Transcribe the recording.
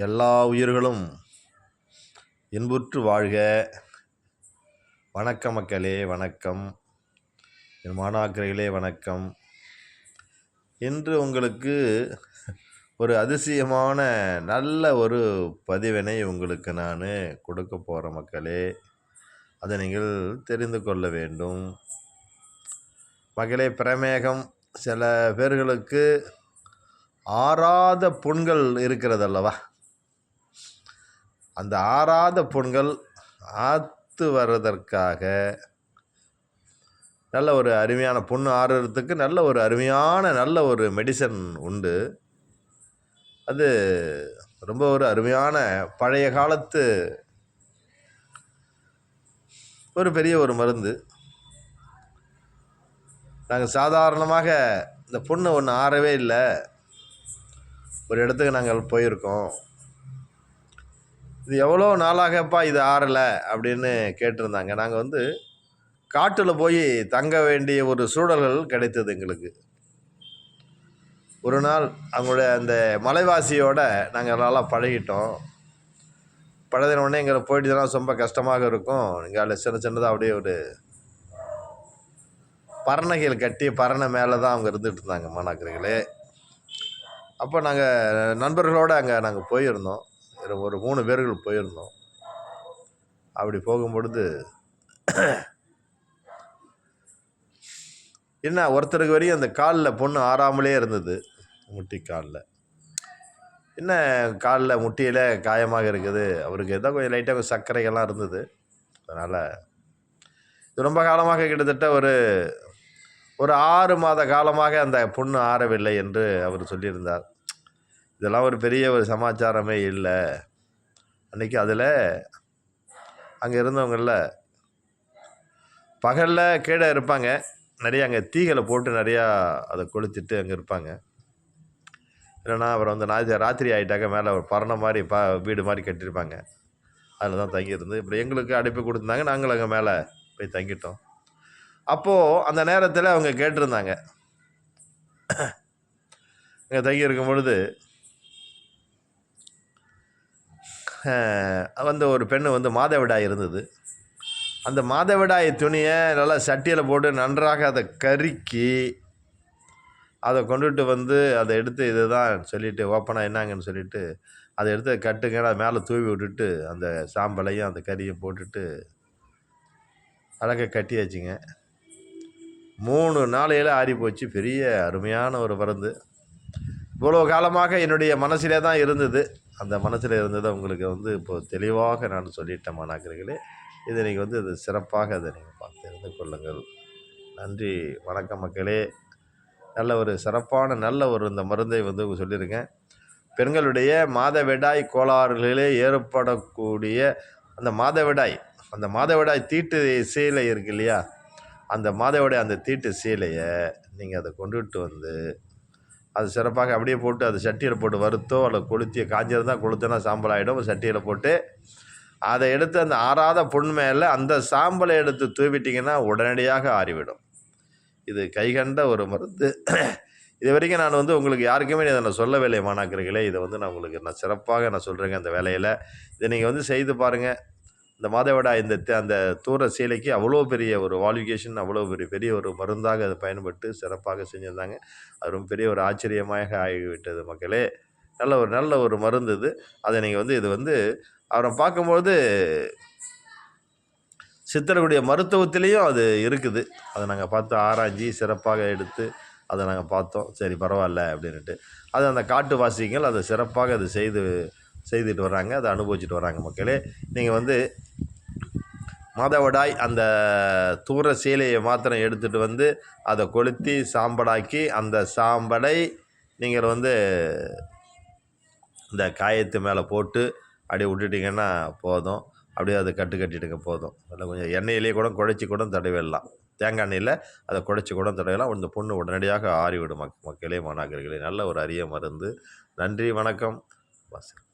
எல்லா உயிர்களும் இன்புற்று வாழ்க. வணக்க மக்களே வணக்கம். என் மாணாக்கர்களே வணக்கம். இன்று உங்களுக்கு ஒரு அதிசயமான நல்ல ஒரு பதிவினை உங்களுக்கு நான் கொடுக்க போகிற மக்களே. அதை நீங்கள் தெரிந்து கொள்ள வேண்டும். மகளே பிரமேகம் சில பேர்களுக்கு ஆறாத புண்கள் இருக்கிறதல்லவா அந்த ஆறாத புண்கள் ஆற்று வர்றதற்காக நல்ல ஒரு அருமையான புண்ணு ஆறுறதுக்கு நல்ல ஒரு அருமையான நல்ல ஒரு மெடிசன் உண்டு. அது ரொம்ப ஒரு அருமையான பழைய காலத்து ஒரு பெரிய ஒரு மருந்து. நாங்கள் சாதாரணமாக இந்த புண்ணு ஒன்று ஆறவே இல்லை. ஒரு இடத்துக்கு நாங்கள் போயிருக்கோம். இது எவ்வளோ நாளாகப்பா இது ஆறலை அப்படின்னு கேட்டிருந்தாங்க. நாங்கள் வந்து காட்டில் போய் தங்க வேண்டிய ஒரு சூழல்கள் கிடைத்தது எங்களுக்கு. ஒரு நாள் அவங்களுடைய அந்த மலைவாசியோட நாங்கள் நல்லா பழகிட்டோம். பழகின உடனே எங்களை போயிட்டு தான் ரொம்ப கஷ்டமாக இருக்கும். இங்கே அதில் சின்ன சின்னதாக அப்படியே ஒரு பறனைகள் கட்டி பறனை மேலே தான் அவங்க இருந்துகிட்டு இருந்தாங்க மாணாக்கர்களே அப்போ நாங்கள் நண்பர்களோடு அங்கே நாங்கள் போயிருந்தோம். ஒரு மூணு பேர்கள் போயிருந்தோம். அப்படி போகும்பொழுது என்ன ஒருத்தருக்கு வரையும் அந்த காலில் பொண்ணு ஆறாமலே இருந்தது முட்டி காலில். என்ன காலில் முட்டியில் காயமாக இருக்குது அவருக்கு ஏதோ கொஞ்சம் லைட்டாக கொஞ்சம் சர்க்கரைகள்லாம் இருந்தது. அதனால் இது ரொம்ப காலமாக கிட்டத்தட்ட ஒரு ஒரு ஆறு மாத காலமாக அந்த பொண்ணு ஆறவில்லை என்று அவர் சொல்லியிருந்தார். இதெல்லாம் ஒரு பெரிய ஒரு சமாச்சாரமே இல்லை. அன்றைக்கி அதில் அங்கே இருந்தவங்களில் பகலில் கீழே இருப்பாங்க. நிறைய அங்கே தீகளை போட்டு நிறையா அதை கொளுத்திட்டு அங்கே இருப்பாங்க. இல்லைன்னா அப்புறம் வந்து நான் ராத்திரி ஆகிட்டாக்க மேலே ஒரு பரண மாதிரி பா வீடு மாதிரி கட்டியிருப்பாங்க. அதில் தான் தங்கியிருந்து இப்படி எங்களுக்கு அடைப்பு கொடுத்துருந்தாங்க. நாங்கள் அங்கே மேலே போய் தங்கிட்டோம். அப்போது அந்த நேரத்தில் அவங்க கேட்டிருந்தாங்க. அங்கே தங்கியிருக்கும் பொழுது வந்து ஒரு பெண்ணு வந்து மாதவிடாய் இருந்தது. அந்த மாதவிடாய் துணியை நல்லா சட்டியில் போட்டு நன்றாக அதை கருக்கி அதை கொண்டுட்டு வந்து அதை எடுத்து இது தான் சொல்லிவிட்டு ஓப்பனாக என்னங்கன்னு சொல்லிவிட்டு அதை எடுத்து கட்டுங்க. அதை மேலே தூவி விட்டுட்டு அந்த சாம்பலையும் அந்த கறியும் போட்டுட்டு அழகாக கட்டியாச்சுங்க. மூணு நாளையில் ஆறி போச்சு. பெரிய அருமையான ஒரு மருந்து இவ்வளோ காலமாக என்னுடைய மனசிலே தான் இருந்தது. அந்த மனசில் இருந்ததை உங்களுக்கு வந்து இப்போது தெளிவாக நான் சொல்லிட்டேன் மாணாக்கர்களே இதை நீங்கள் வந்து அது சிறப்பாக அதை நீங்கள் பார்த்து தெரிந்து கொள்ளுங்கள். நன்றி வணக்கம் மக்களே. நல்ல ஒரு சிறப்பான நல்ல ஒரு இந்த மருந்தை வந்து சொல்லியிருக்கேன். பெண்களுடைய மாதவிடாய் கோளாறுகளிலே ஏற்படக்கூடிய அந்த மாதவிடாய் அந்த மாதவிடாய் தீட்டு சீலை இருக்கு இல்லையா? அந்த மாதவிடாய் அந்த தீட்டு சீலையை நீங்கள் அதை கொண்டுட்டு வந்து அது சிறப்பாக அப்படியே போட்டு அது சட்டியில் போட்டு வறுத்தோ அல்லது கொளுத்தியோ காஞ்சிருந்தால் கொளுத்தினா சாம்பல் ஆகிடும் சட்டியில் போட்டு அதை எடுத்து அந்த ஆறாத புண் மேலே அந்த சாம்பலை எடுத்து தூவிட்டிங்கன்னா உடனடியாக ஆறிவிடும். இது கைகண்ட ஒரு மருந்து. இது வரைக்கும் நான் வந்து உங்களுக்கு யாருக்குமே இதை நான் சொல்லவில்லை மாணாக்கர்களே. இதை வந்து நான் உங்களுக்கு நான் சிறப்பாக நான் சொல்கிறேங்க அந்த வேலையில். இதை நீங்கள் வந்து செய்து பாருங்கள் இந்த மாதவிடா இந்த அந்த தூர சீலைக்கு அவ்வளோ பெரிய ஒரு வால்யூகேஷன் அவ்வளோ பெரிய பெரிய ஒரு மருந்தாக அதை பயன்பட்டு சிறப்பாக செஞ்சுருந்தாங்க. அது ரொம்ப பெரிய ஒரு ஆச்சரியமாக ஆகிவிட்டது மக்களே. நல்ல ஒரு நல்ல ஒரு மருந்து இது. அதை நீங்கள் வந்து இது வந்து அவரை பார்க்கும்போது சித்தர்களுடைய மருத்துவத்திலையும் அது இருக்குது. அதை நாங்கள் பார்த்து ஆராய்ஞ்சி சிறப்பாக எடுத்து அதை நாங்கள் பார்த்தோம். சரி பரவாயில்ல அப்படின்ட்டு அது அந்த காட்டுவாசிகள் அதை சிறப்பாக அது செய்து செய்துட்டு வராங்க. அதை அனுபவிச்சுட்டு வராங்க மக்களே. நீங்கள் வந்து மாதவிடாய் அந்த தூர சீலையை மாத்திரம் எடுத்துகிட்டு வந்து அதை கொளுத்தி சாம்பலாக்கி அந்த சாம்பலை நீங்கள் வந்து இந்த காயத்து மேலே போட்டு அப்படியே விட்டுட்டிங்கன்னா போதும். அப்படியே அதை கட்டு கட்டிட்டுங்க போதும். அதில் கொஞ்சம் எண்ணெயிலே கூட குழைச்சி கூட தடவிடலாம். தேங்காய் எண்ணெயில் அதை குழைச்சி கூட தடவிடலாம். இந்த பொண்ணு உடனடியாக ஆறிவிடும் மக் மக்களே மாணாக்கர்களே. நல்ல ஒரு அரிய மருந்து. நன்றி வணக்கம். வாசல்